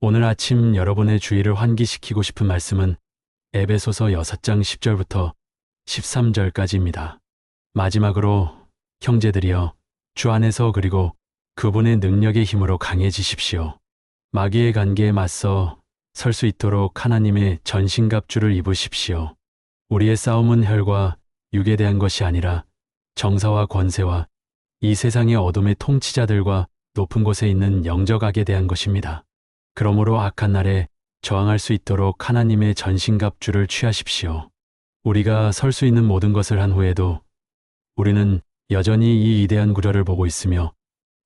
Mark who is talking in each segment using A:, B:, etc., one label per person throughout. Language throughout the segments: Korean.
A: 오늘 아침 여러분의 주의를 환기시키고 싶은 말씀은 에베소서 6장 10절부터 13절까지입니다. 마지막으로 형제들이여 주 안에서 그리고 그분의 능력의 힘으로 강해지십시오. 마귀의 관계에 맞서 설 수 있도록 하나님의 전신갑주를 입으십시오. 우리의 싸움은 혈과 육에 대한 것이 아니라 정사와 권세와 이 세상의 어둠의 통치자들과 높은 곳에 있는 영적 악에 대한 것입니다. 그러므로 악한 날에 저항할 수 있도록 하나님의 전신갑주를 취하십시오. 우리가 설 수 있는 모든 것을 한 후에도 우리는 여전히 이 위대한 구절을 보고 있으며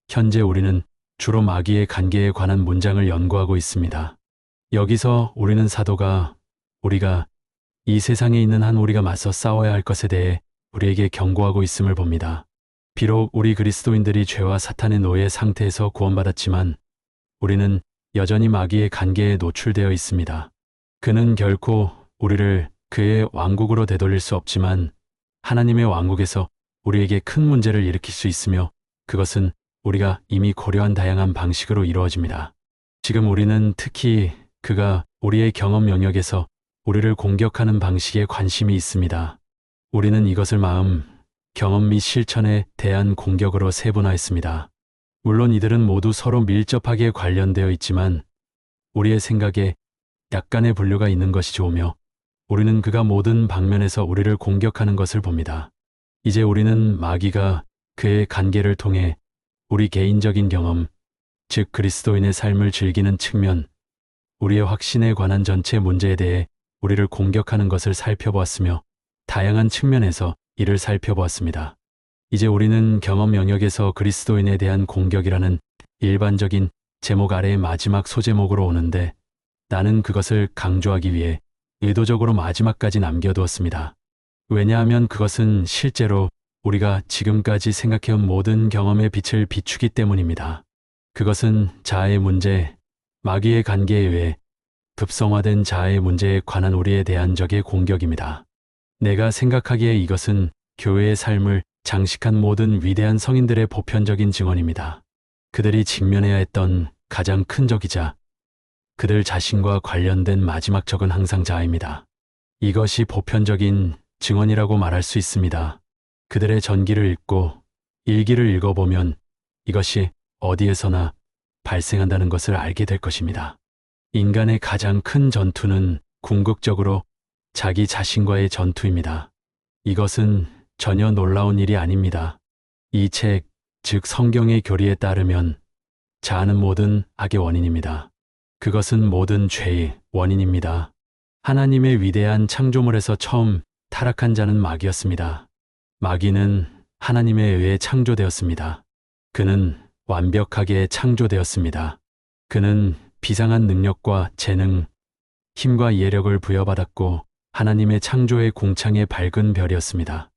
A: 현재 우리는 주로 마귀의 관계에 관한 문장을 연구하고 있습니다. 여기서 우리는 사도가 우리가 이 세상에 있는 한 우리가 맞서 싸워야 할 것에 대해 우리에게 경고하고 있음을 봅니다. 비록 우리 그리스도인들이 죄와 사탄의 노예 상태에서 구원받았지만 우리는 여전히 마귀의 관계에 노출되어 있습니다. 그는 결코 우리를 그의 왕국으로 되돌릴 수 없지만 하나님의 왕국에서 우리에게 큰 문제를 일으킬 수 있으며 그것은 우리가 이미 고려한 다양한 방식으로 이루어집니다. 지금 우리는 특히 그가 우리의 경험 영역에서 우리를 공격하는 방식에 관심이 있습니다. 우리는 이것을 마음, 경험 및 실천에 대한 공격으로 세분화했습니다. 물론 이들은 모두 서로 밀접하게 관련되어 있지만 우리의 생각에 약간의 분류가 있는 것이 좋으며 우리는 그가 모든 방면에서 우리를 공격하는 것을 봅니다. 이제 우리는 마귀가 그의 관계를 통해 우리 개인적인 경험, 즉 그리스도인의 삶을 즐기는 측면, 우리의 확신에 관한 전체 문제에 대해 우리를 공격하는 것을 살펴보았으며 다양한 측면에서 이를 살펴보았습니다. 이제 우리는 경험 영역에서 그리스도인에 대한 공격이라는 일반적인 제목 아래의 마지막 소제목으로 오는데 나는 그것을 강조하기 위해 의도적으로 마지막까지 남겨두었습니다. 왜냐하면 그것은 실제로 우리가 지금까지 생각해온 모든 경험의 빛을 비추기 때문입니다. 그것은 자아의 문제, 마귀의 관계에 의해 급성화된 자아의 문제에 관한 우리에 대한 적의 공격입니다. 내가 생각하기에 이것은 교회의 삶을 장식한 모든 위대한 성인들의 보편적인 증언입니다. 그들이 직면해야 했던 가장 큰 적이자 그들 자신과 관련된 마지막 적은 항상 자아입니다. 이것이 보편적인 증언이라고 말할 수 있습니다. 그들의 전기를 읽고 일기를 읽어보면 이것이 어디에서나 발생한다는 것을 알게 될 것입니다. 인간의 가장 큰 전투는 궁극적으로 자기 자신과의 전투입니다. 이것은 전혀 놀라운 일이 아닙니다. 이 책, 즉 성경의 교리에 따르면 자아는 모든 악의 원인입니다. 그것은 모든 죄의 원인입니다. 하나님의 위대한 창조물에서 처음 타락한 자는 마귀였습니다. 마귀는 하나님에 의해 창조되었습니다. 그는 완벽하게 창조되었습니다. 그는 비상한 능력과 재능, 힘과 예력을 부여받았고 하나님의 창조의 공창의 밝은 별이었습니다.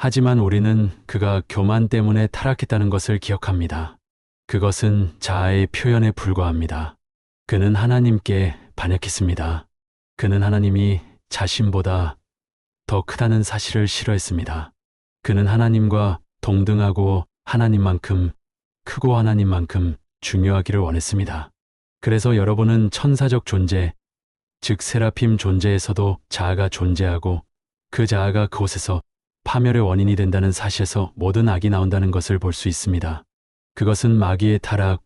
A: 하지만 우리는 그가 교만 때문에 타락했다는 것을 기억합니다. 그것은 자아의 표현에 불과합니다. 그는 하나님께 반역했습니다. 그는 하나님이 자신보다 더 크다는 사실을 싫어했습니다. 그는 하나님과 동등하고 하나님만큼 크고 하나님만큼 중요하기를 원했습니다. 그래서 여러분은 천사적 존재, 즉 세라핌 존재에서도 자아가 존재하고 그 자아가 그곳에서 파멸의 원인이 된다는 사실에서 모든 악이 나온다는 것을 볼 수 있습니다. 그것은 마귀의 타락,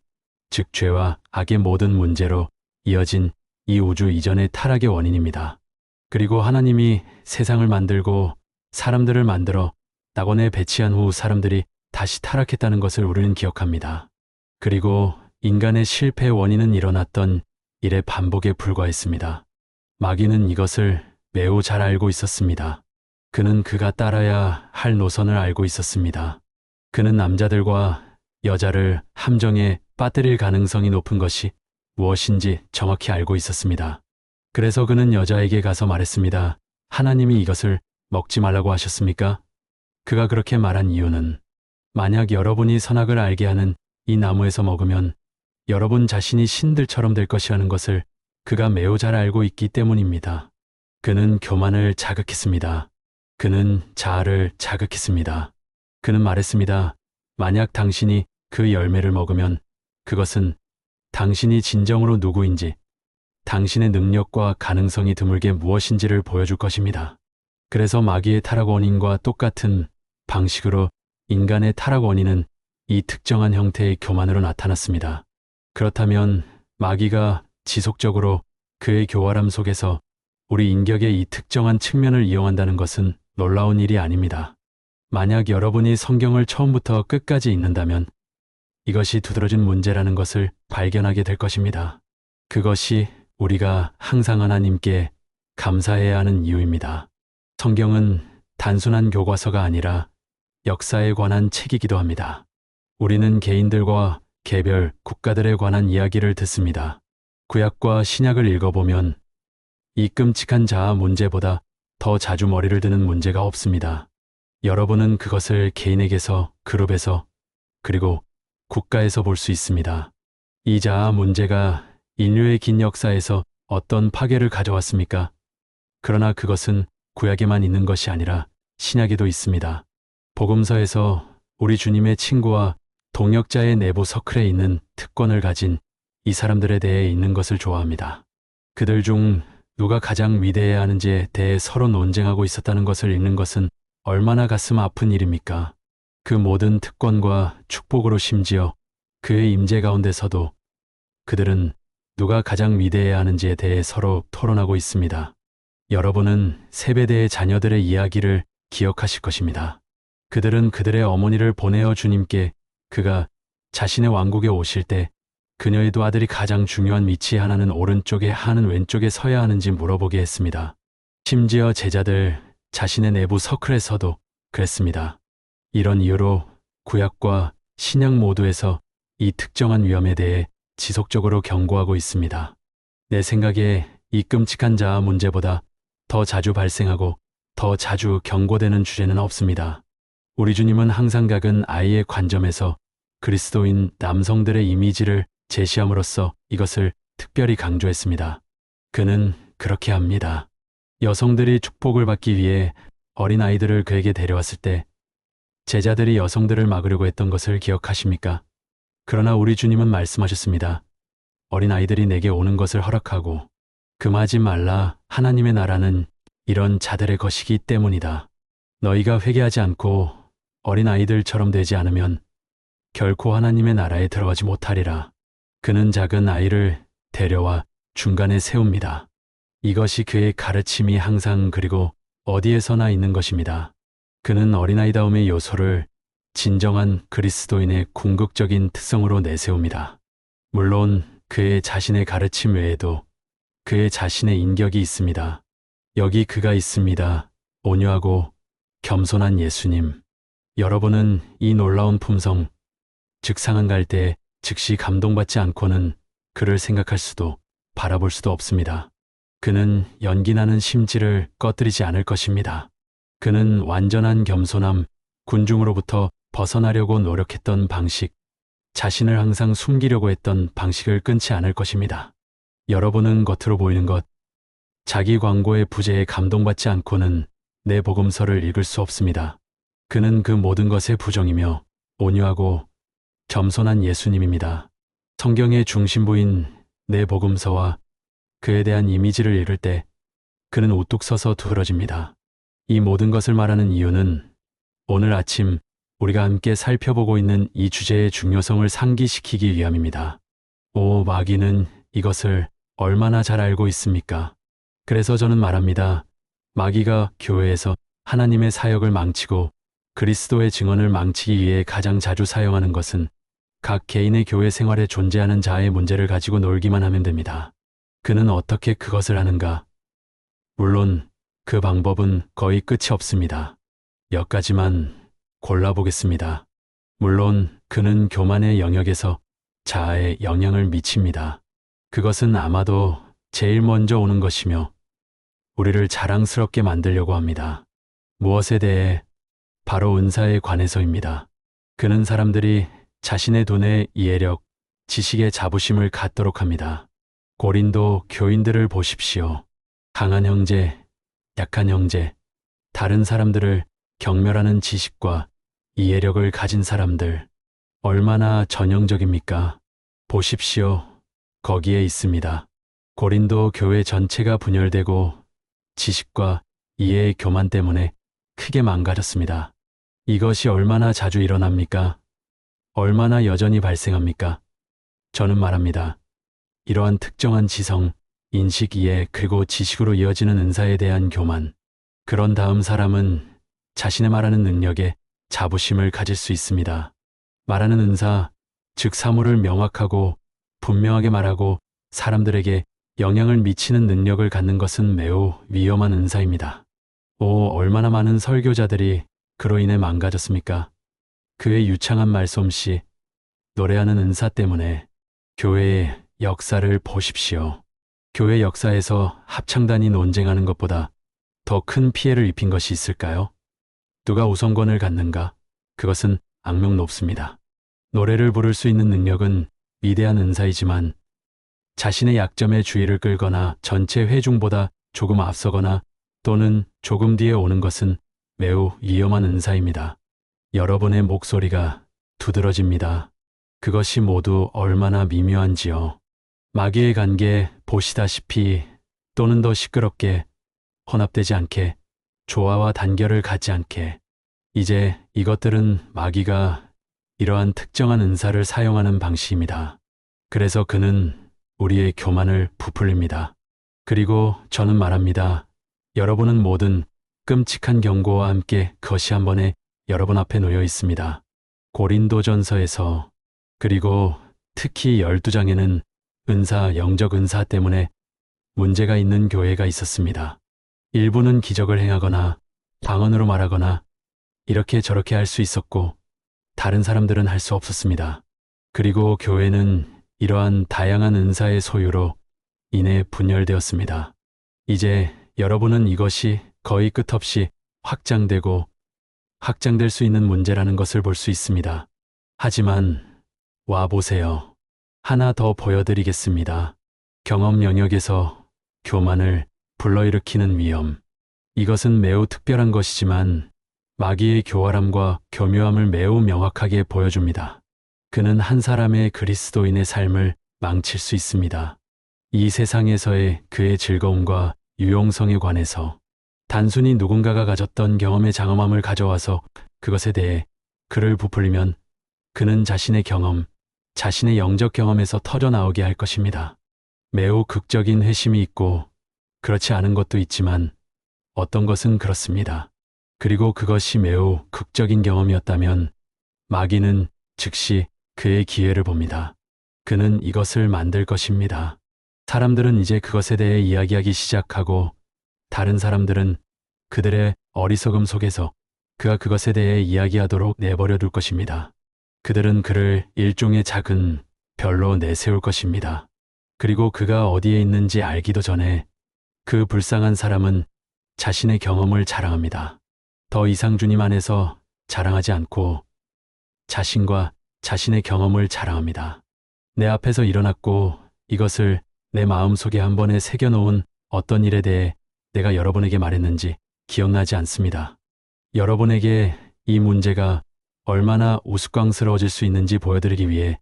A: 즉 죄와 악의 모든 문제로 이어진 이 우주 이전의 타락의 원인입니다. 그리고 하나님이 세상을 만들고 사람들을 만들어 낙원에 배치한 후 사람들이 다시 타락했다는 것을 우리는 기억합니다. 그리고 인간의 실패의 원인은 일어났던 일의 반복에 불과했습니다. 마귀는 이것을 매우 잘 알고 있었습니다. 그는 그가 따라야 할 노선을 알고 있었습니다. 그는 남자들과 여자를 함정에 빠뜨릴 가능성이 높은 것이 무엇인지 정확히 알고 있었습니다. 그래서 그는 여자에게 가서 말했습니다. 하나님이 이것을 먹지 말라고 하셨습니까? 그가 그렇게 말한 이유는 만약 여러분이 선악을 알게 하는 이 나무에서 먹으면 여러분 자신이 신들처럼 될 것이라는 것을 그가 매우 잘 알고 있기 때문입니다. 그는 교만을 자극했습니다. 그는 자아를 자극했습니다. 그는 말했습니다. 만약 당신이 그 열매를 먹으면 그것은 당신이 진정으로 누구인지, 당신의 능력과 가능성이 드물게 무엇인지를 보여줄 것입니다. 그래서 마귀의 타락 원인과 똑같은 방식으로 인간의 타락 원인은 이 특정한 형태의 교만으로 나타났습니다. 그렇다면 마귀가 지속적으로 그의 교활함 속에서 우리 인격의 이 특정한 측면을 이용한다는 것은 놀라운 일이 아닙니다. 만약 여러분이 성경을 처음부터 끝까지 읽는다면 이것이 두드러진 문제라는 것을 발견하게 될 것입니다. 그것이 우리가 항상 하나님께 감사해야 하는 이유입니다. 성경은 단순한 교과서가 아니라 역사에 관한 책이기도 합니다. 우리는 개인들과 개별 국가들에 관한 이야기를 듣습니다. 구약과 신약을 읽어보면 이 끔찍한 자아 문제보다 더 자주 머리를 드는 문제가 없습니다. 여러분은 그것을 개인에게서, 그룹에서, 그리고 국가에서 볼 수 있습니다. 이 자아 문제가 인류의 긴 역사에서 어떤 파괴를 가져왔습니까? 그러나 그것은 구약에만 있는 것이 아니라 신약에도 있습니다. 복음서에서 우리 주님의 친구와 동역자의 내부 서클에 있는 특권을 가진 이 사람들에 대해 있는 것을 좋아합니다. 그들 중 누가 가장 위대해야 하는지에 대해 서로 논쟁하고 있었다는 것을 읽는 것은 얼마나 가슴 아픈 일입니까? 그 모든 특권과 축복으로 심지어 그의 임재 가운데서도 그들은 누가 가장 위대해야 하는지에 대해 서로 토론하고 있습니다. 여러분은 세배대의 자녀들의 이야기를 기억하실 것입니다. 그들은 그들의 어머니를 보내어 주님께 그가 자신의 왕국에 오실 때 그녀의도 아들이 가장 중요한 위치에 하나는 오른쪽에 하나는 왼쪽에 서야 하는지 물어보게 했습니다. 심지어 제자들 자신의 내부 서클에서도 그랬습니다. 이런 이유로 구약과 신약 모두에서 이 특정한 위험에 대해 지속적으로 경고하고 있습니다. 내 생각에 이 끔찍한 자아 문제보다 더 자주 발생하고 더 자주 경고되는 주제는 없습니다. 우리 주님은 항상 각은 아이의 관점에서 그리스도인 남성들의 이미지를 제시함으로써 이것을 특별히 강조했습니다. 그는 그렇게 합니다. 여성들이 축복을 받기 위해 어린 아이들을 그에게 데려왔을 때 제자들이 여성들을 막으려고 했던 것을 기억하십니까? 그러나 우리 주님은 말씀하셨습니다. 어린 아이들이 내게 오는 것을 허락하고 금하지 말라 하나님의 나라는 이런 자들의 것이기 때문이다. 너희가 회개하지 않고 어린 아이들처럼 되지 않으면 결코 하나님의 나라에 들어가지 못하리라. 그는 작은 아이를 데려와 중간에 세웁니다. 이것이 그의 가르침이 항상 그리고 어디에서나 있는 것입니다. 그는 어린아이다움의 요소를 진정한 그리스도인의 궁극적인 특성으로 내세웁니다. 물론 그의 자신의 가르침 외에도 그의 자신의 인격이 있습니다. 여기 그가 있습니다. 온유하고 겸손한 예수님. 여러분은 이 놀라운 품성, 즉 상한 갈때 즉시 감동받지 않고는 그를 생각할 수도 바라볼 수도 없습니다. 그는 연기나는 심지를 꺼뜨리지 않을 것입니다. 그는 완전한 겸손함, 군중으로부터 벗어나려고 노력했던 방식, 자신을 항상 숨기려고 했던 방식을 끊지 않을 것입니다. 여러분은 겉으로 보이는 것, 자기 광고의 부재에 감동받지 않고는 내 복음서를 읽을 수 없습니다. 그는 그 모든 것의 부정이며 온유하고 겸손한 예수님입니다. 성경의 중심부인 내 복음서와 그에 대한 이미지를 읽을 때 그는 우뚝 서서 두드러집니다. 이 모든 것을 말하는 이유는 오늘 아침 우리가 함께 살펴보고 있는 이 주제의 중요성을 상기시키기 위함입니다. 오, 마귀는 이것을 얼마나 잘 알고 있습니까? 그래서 저는 말합니다. 마귀가 교회에서 하나님의 사역을 망치고 그리스도의 증언을 망치기 위해 가장 자주 사용하는 것은 각 개인의 교회 생활에 존재하는 자의 문제를 가지고 놀기만 하면 됩니다. 그는 어떻게 그것을 하는가? 물론 그 방법은 거의 끝이 없습니다. 몇 가지만 골라보겠습니다. 물론 그는 교만의 영역에서 자아에 영향을 미칩니다. 그것은 아마도 제일 먼저 오는 것이며 우리를 자랑스럽게 만들려고 합니다. 무엇에 대해 바로 은사에 관해서입니다. 그는 사람들이 자신의 돈에 이해력, 지식의 자부심을 갖도록 합니다. 고린도 교인들을 보십시오. 강한 형제, 약한 형제, 다른 사람들을 경멸하는 지식과 이해력을 가진 사람들, 얼마나 전형적입니까? 보십시오. 거기에 있습니다. 고린도 교회 전체가 분열되고 지식과 이해의 교만 때문에 크게 망가졌습니다. 이것이 얼마나 자주 일어납니까? 얼마나 여전히 발생합니까? 저는 말합니다. 이러한 특정한 지성, 인식, 이해, 그리고 지식으로 이어지는 은사에 대한 교만. 그런 다음 사람은 자신의 말하는 능력에 자부심을 가질 수 있습니다. 말하는 은사, 즉 사물을 명확하고 분명하게 말하고 사람들에게 영향을 미치는 능력을 갖는 것은 매우 위험한 은사입니다. 오, 얼마나 많은 설교자들이 그로 인해 망가졌습니까? 그의 유창한 말솜씨, 노래하는 은사 때문에 교회의 역사를 보십시오. 교회 역사에서 합창단이 논쟁하는 것보다 더 큰 피해를 입힌 것이 있을까요? 누가 우선권을 갖는가? 그것은 악명 높습니다. 노래를 부를 수 있는 능력은 위대한 은사이지만 자신의 약점에 주의를 끌거나 전체 회중보다 조금 앞서거나 또는 조금 뒤에 오는 것은 매우 위험한 은사입니다. 여러분의 목소리가 두드러집니다. 그것이 모두 얼마나 미묘한지요. 마귀의 관계 보시다시피 또는 더 시끄럽게 혼합되지 않게 조화와 단결을 갖지 않게 이제 이것들은 마귀가 이러한 특정한 은사를 사용하는 방식입니다. 그래서 그는 우리의 교만을 부풀립니다. 그리고 저는 말합니다. 여러분은 모든 끔찍한 경고와 함께 그것이 한 번에 여러분 앞에 놓여 있습니다. 고린도전서에서 그리고 특히 12장에는 은사, 영적 은사 때문에 문제가 있는 교회가 있었습니다. 일부는 기적을 행하거나 방언으로 말하거나 이렇게 저렇게 할 수 있었고 다른 사람들은 할 수 없었습니다. 그리고 교회는 이러한 다양한 은사의 소유로 인해 분열되었습니다. 이제 여러분은 이것이 거의 끝없이 확장되고 확장될 수 있는 문제라는 것을 볼 수 있습니다. 하지만 와 보세요. 하나 더 보여드리겠습니다. 경험 영역에서 교만을 불러일으키는 위험. 이것은 매우 특별한 것이지만 마귀의 교활함과 교묘함을 매우 명확하게 보여줍니다. 그는 한 사람의 그리스도인의 삶을 망칠 수 있습니다. 이 세상에서의 그의 즐거움과 유용성에 관해서 단순히 누군가가 가졌던 경험의 장엄함을 가져와서 그것에 대해 그를 부풀리면 그는 자신의 경험, 자신의 영적 경험에서 터져 나오게 할 것입니다. 매우 극적인 회심이 있고 그렇지 않은 것도 있지만 어떤 것은 그렇습니다. 그리고 그것이 매우 극적인 경험이었다면 마귀는 즉시 그의 기회를 봅니다. 그는 이것을 만들 것입니다. 사람들은 이제 그것에 대해 이야기하기 시작하고 다른 사람들은 그들의 어리석음 속에서 그가 그것에 대해 이야기하도록 내버려 둘 것입니다. 그들은 그를 일종의 작은 별로 내세울 것입니다. 그리고 그가 어디에 있는지 알기도 전에 그 불쌍한 사람은 자신의 경험을 자랑합니다. 더 이상 주님 안에서 자랑하지 않고 자신과 자신의 경험을 자랑합니다. 내 앞에서 일어났고 이것을 내 마음속에 한 번에 새겨놓은 어떤 일에 대해 내가 여러분에게 말했는지 기억나지 않습니다. 여러분에게 이 문제가 얼마나 우스꽝스러워질 수 있는지 보여드리기 위해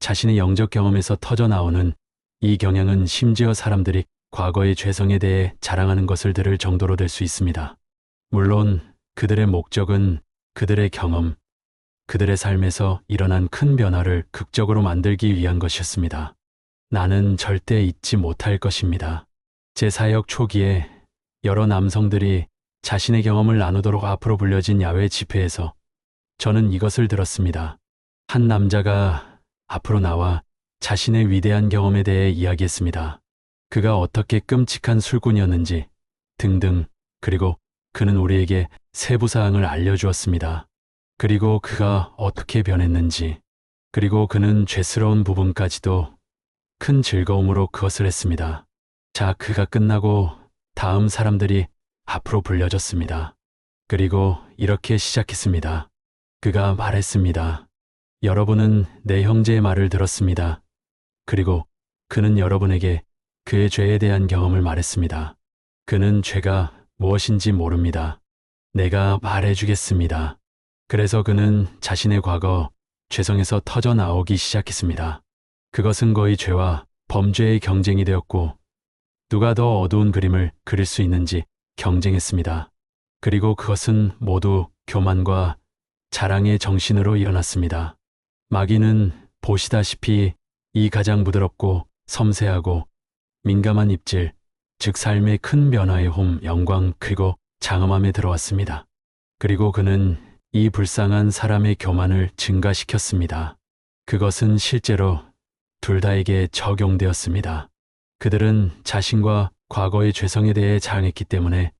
A: 자신의 영적 경험에서 터져 나오는 이 경향은 심지어 사람들이 과거의 죄성에 대해 자랑하는 것을 들을 정도로 될 수 있습니다. 물론 그들의 목적은 그들의 경험, 그들의 삶에서 일어난 큰 변화를 극적으로 만들기 위한 것이었습니다. 나는 절대 잊지 못할 것입니다. 제 사역 초기에 여러 남성들이 자신의 경험을 나누도록 앞으로 불려진 야외 집회에서 저는 이것을 들었습니다. 한 남자가 앞으로 나와 자신의 위대한 경험에 대해 이야기했습니다. 그가 어떻게 끔찍한 술꾼이었는지 등등 그리고 그는 우리에게 세부 사항을 알려주었습니다. 그리고 그가 어떻게 변했는지 그리고 그는 죄스러운 부분까지도 큰 즐거움으로 그것을 했습니다. 자, 그가 끝나고 다음 사람들이 앞으로 불려졌습니다. 그리고 이렇게 시작했습니다. 그가 말했습니다. 여러분은 내 형제의 말을 들었습니다. 그리고 그는 여러분에게 그의 죄에 대한 경험을 말했습니다. 그는 죄가 무엇인지 모릅니다. 내가 말해주겠습니다. 그래서 그는 자신의 과거 죄성에서 터져 나오기 시작했습니다. 그것은 거의 죄와 범죄의 경쟁이 되었고 누가 더 어두운 그림을 그릴 수 있는지 경쟁했습니다. 그리고 그것은 모두 교만과 자랑의 정신으로 일어났습니다. 마귀는 보시다시피 이 가장 부드럽고 섬세하고 민감한 입질, 즉 삶의 큰 변화의 홈 영광 그리고 장엄함에 들어왔습니다. 그리고 그는 이 불쌍한 사람의 교만을 증가시켰습니다. 그것은 실제로 둘 다에게 적용되었습니다. 그들은 자신과 과거의 죄성에 대해 자랑했기 때문에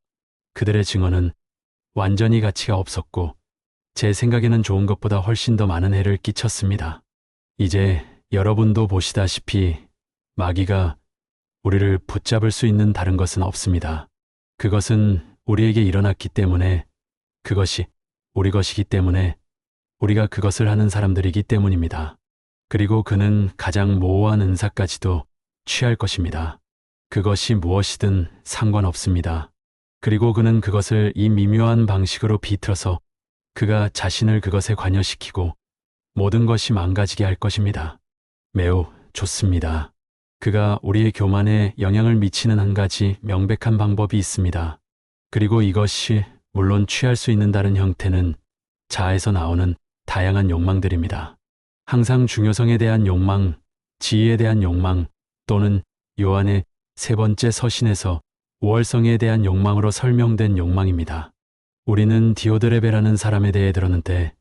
A: 그들의 증언은 완전히 가치가 없었고 제 생각에는 좋은 것보다 훨씬 더 많은 해를 끼쳤습니다. 이제 여러분도 보시다시피 마귀가 우리를 붙잡을 수 있는 다른 것은 없습니다. 그것은 우리에게 일어났기 때문에 그것이 우리 것이기 때문에 우리가 그것을 하는 사람들이기 때문입니다. 그리고 그는 가장 모호한 은사까지도 취할 것입니다. 그것이 무엇이든 상관없습니다. 그리고 그는 그것을 이 미묘한 방식으로 비틀어서 그가 자신을 그것에 관여시키고 모든 것이 망가지게 할 것입니다. 매우 좋습니다. 그가 우리의 교만에 영향을 미치는 한 가지 명백한 방법이 있습니다. 그리고 이것이 물론 취할 수 있는 다른 형태는 자아에서 나오는 다양한 욕망들입니다. 항상 중요성에 대한 욕망, 지위에 대한 욕망 또는 요한의 세 번째 서신에서 우월성에 대한 욕망으로 설명된 욕망입니다. 우리는 디오드레베라는 사람에 대해 들었는데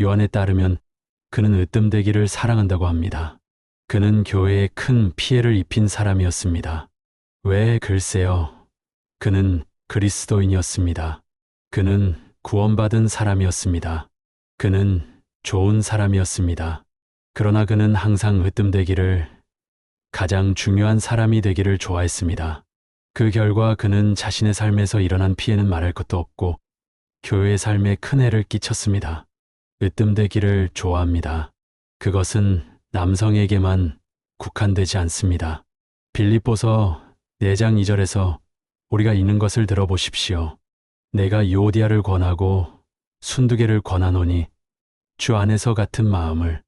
A: 요한에 따르면 그는 으뜸되기를 사랑한다고 합니다. 그는 교회에 큰 피해를 입힌 사람이었습니다. 왜 글쎄요. 그는 그리스도인이었습니다. 그는 구원받은 사람이었습니다. 그는 좋은 사람이었습니다. 그러나 그는 항상 으뜸되기를 가장 중요한 사람이 되기를 좋아했습니다. 그 결과 그는 자신의 삶에서 일어난 피해는 말할 것도 없고 교회의 삶에 큰 해를 끼쳤습니다. 으뜸되기를 좋아합니다. 그것은 남성에게만 국한되지 않습니다. 빌립보서 4장 2절에서 우리가 읽는 것을 들어보십시오. 내가 요디아를 권하고 순두개를 권하노니 주 안에서 같은 마음을